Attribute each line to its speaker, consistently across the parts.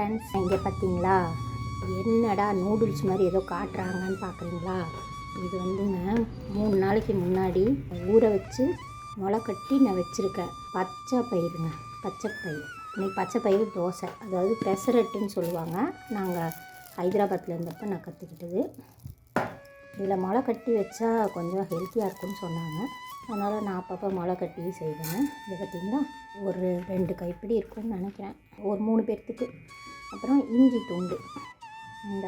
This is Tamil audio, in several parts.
Speaker 1: ஃப்ரெண்ட்ஸ் இங்கே பார்த்தீங்களா என்னடா நூடுல்ஸ் மாதிரி ஏதோ காட்டுறாங்கன்னு பார்க்குறீங்களா இது வந்துங்க மூணு நாளைக்கு முன்னாடி ஊற வச்சு முளை கட்டி நான் வச்சுருக்கேன். பச்சை பயிருங்க பச்சை பயிர் இன்னைக்கு பச்சை பயிர் தோசை. அதாவது பெசரட்டுன்னு சொல்லுவாங்க. நாங்கள் ஹைதராபாத்தில் இருந்தப்போ நான் கற்றுக்கிட்டது இதில் முளை கட்டி வச்சா கொஞ்சம் ஹெல்த்தியாக இருக்கும்னு சொன்னாங்க. அதனால் நான் அப்பப்போ முளை கட்டி செய்வேன். இது பார்த்திங்கன்னா ஒரு ரெண்டு கைப்பிடி இருக்கும்னு நினைக்கிறேன். ஒரு மூணு பேர்த்துக்கு. அப்புறம் இஞ்சி துண்டு. இந்த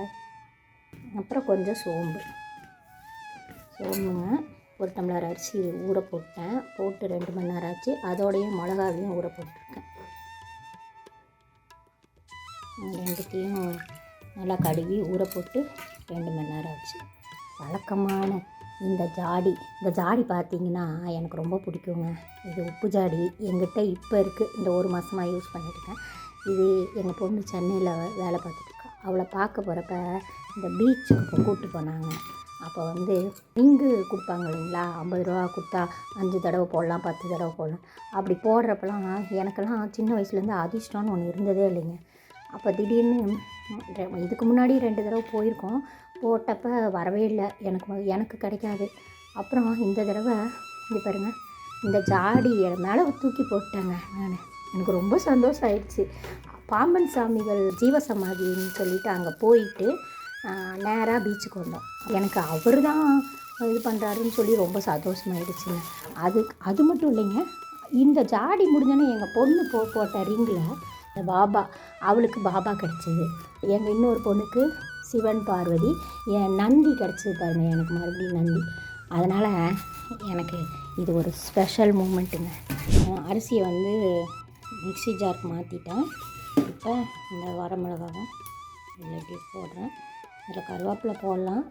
Speaker 1: அப்புறம் கொஞ்சம் சோம்பு. சோம்புங்க ஒரு டம்ளர் அரிசி ஊற போட்டேன். போட்டு ரெண்டு மணி நேரம் ஆச்சு. அதோடையும் மிளகாவையும் ஊற போட்டிருக்கேன். ரெண்டுத்தையும் நல்லா கழுவி ஊற போட்டு ரெண்டு மணி நேரம் ஆச்சு. வழக்கமான இந்த ஜாடி இந்த ஜாடி பார்த்தீங்கன்னா எனக்கு ரொம்ப பிடிக்குங்க. இது உப்பு ஜாடி. எங்கிட்ட இப்போ இருக்குது இந்த ஒரு மாதமாக யூஸ் பண்ணிட்டுருக்கேன். இது எங்கள் பொண்ணு சென்னையில் வேலை பார்த்துட்ருக்கா. அவளை பார்க்க போகிறப்ப இந்த பீச்சுக்கு கூப்பிட்டு போனாங்க. அப்போ வந்து ரிங்கு கொடுப்பாங்க இல்லைங்களா? ஐம்பது ரூபா கொடுத்தா அஞ்சு தடவை போடலாம் பத்து தடவை போடலாம். அப்படி போடுறப்பெல்லாம் எனக்கெல்லாம் சின்ன வயசுலேருந்து அதிர்ஷ்டம்னு ஒன்று இருந்ததே இல்லைங்க. அப்போ திடீர்னு இதுக்கு முன்னாடி ரெண்டு தடவை போயிருக்கோம். போட்டப்ப வரவே இல்லை. எனக்கு எனக்கு கிடைக்காது. அப்புறம் இந்த தடவை இது பாருங்கள் இந்த ஜாடி மேலே தூக்கி போட்டேங்க நான். எனக்கு ரொம்ப சந்தோஷம் ஆயிடுச்சு பாம்பன் சாமிகள் ஜீவசமாதின்னு சொல்லிட்டு அங்கே போயிட்டு நேராக பீச்சுக்கு வந்தோம். எனக்கு அவர் தான் இது பண்ணுறாருன்னு சொல்லி ரொம்ப சந்தோஷமாயிடுச்சுங்க. அது அது மட்டும் இல்லைங்க. இந்த ஜாடி முடிஞ்சோன்னே எங்கள் பொண்ணு போ போட்ட ரிங்கில் இந்த பாபா அவளுக்கு பாபா கிடச்சிது. எங்கள் இன்னொரு பொண்ணுக்கு சிவன் பார்வதி என் நந்தி கிடச்சிது பாருங்க எனக்கு மறுபடியும் நந்தி. அதனால் எனக்கு இது ஒரு ஸ்பெஷல் மூமெண்ட்டுங்க. அரிசியை வந்து மிக்சி ஜாருக்கு மாற்றிட்டேன் இப்போ இந்த வரமிளகாவும் இதில் இப்படி போடுறேன். இதில் கருவேப்பிலை போடலாம்.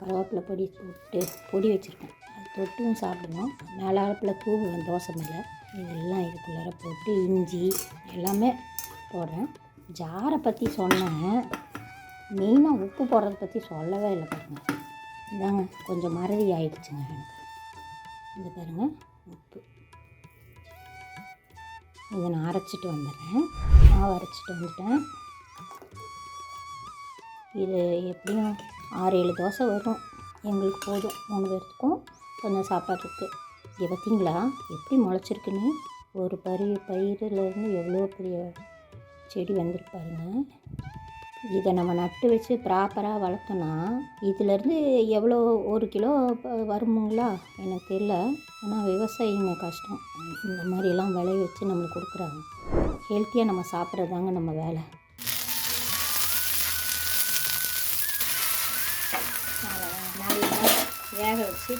Speaker 1: கருவேப்பிலை பொடி போட்டு பொடி வச்சுருக்கேன். அது தொட்டும் சாப்பிடுவோம் மேலாப்பில் தூவுவேன் தோசை மேலே. இதெல்லாம் இதுக்குள்ளார போட்டு இஞ்சி எல்லாமே போடுறேன். ஜாரை பற்றி சொன்னேன். மெயினாக உப்பு போடுறத பற்றி சொல்லவே இல்லை பாருங்கள் இதாங்க கொஞ்சம் மறதி ஆயிடுச்சுங்க எனக்கு. இது பாருங்கள் உப்பு. இதை நான் அரைச்சிட்டு வந்துடுறேன். மாவு அரைச்சிட்டு வந்துட்டேன். இது எப்படியும் ஆறு ஏழு தோசை வரும். எங்களுக்கு போதும். மூணு பேர்த்துக்கும் கொஞ்சம் சாப்பாடு இருக்குது இதை பார்த்தீங்களா? எப்படி முளைச்சிருக்குன்னு. ஒரு பரி பயிரிலேருந்து எவ்வளோ பெரிய செடி வந்துருப்பாருங்க இதை நம்ம நட்டு வச்சு ப்ராப்பராக வளர்த்தோன்னா இதிலேருந்து எவ்வளோ ஒரு கிலோ வருமுங்களா? எனக்கு தெரியல. ஆனால் விவசாயிங்க கஷ்டம். இந்த மாதிரிலாம் விளைய வச்சு நம்மளுக்கு கொடுக்குறாங்க ஹெல்த்தியாக நம்ம சாப்பிட்றதாங்க நம்ம வேலை. வேக வச்சு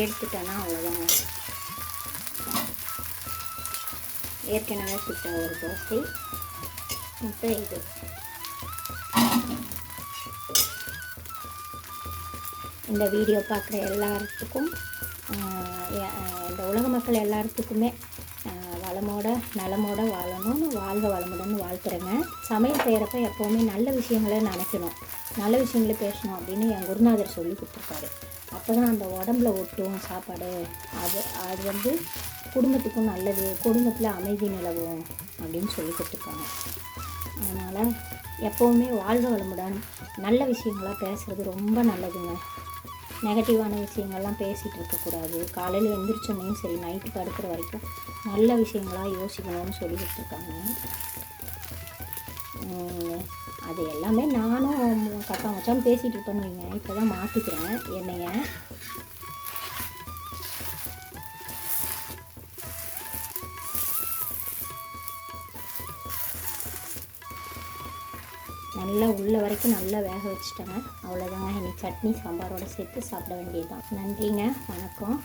Speaker 1: எடுத்துட்டேன்னா அவ்வளோதாங்க ஏற்கனவே சுட்ட ஒரு தோசை இப்போ இது. இந்த வீடியோ பார்க்குற எல்லாத்துக்கும் எ- இந்த உலக மக்கள் எல்லாத்துக்குமே வளமோட நலமோட வாழணும்னு வாழ்க வளமுடன்னு வாழ்த்துறேங்க. சமையல் செய்கிறப்ப எப்போவுமே நல்ல விஷயங்களை நினைக்கணும். நல்ல விஷயங்களை பேசணும் அப்படின்னு என் குருநாதர் சொல்லி கொடுத்துருக்காரு. அப்போ தான் அந்த உடம்புல ஒட்டும் சாப்பாடு. அது அது வந்து குடும்பத்துக்கும் நல்லது குடும்பத்தில் அமைதி நிலவும் அப்படின்னு சொல்லி கொடுத்துருக்காங்க. அதனால் எப்போவுமே வாழ்க வளமுடன் நல்ல விஷயங்களாக பேசுகிறது ரொம்ப நல்லதுங்க. நெகட்டிவான விஷயங்கள்லாம் பேசிகிட்டு இருக்கக்கூடாது காலையில் எழுந்திரிச்சோன்னையும் சரி நைட்டு படுக்கிற வரைக்கும் நல்ல விஷயங்களாக யோசிக்கணும்னு சொல்லிக்கிட்டு இருக்காங்க. அது எல்லாமே நானும் கக்கா மச்சான் பேசிகிட்டு இருப்பேன்னு வைங்க. இப்போ தான் மாற்றிக்கிறேன் என்னைய நல்லா உள்ள வரைக்கும் நல்லா வேக வச்சுட்டேங்க. அவ்வளோதாங்க இன்னைக்கு சட்னி சாம்பாரோட சேர்த்து சாப்பிட வேண்டியதுதான். நன்றிங்க. வணக்கம்.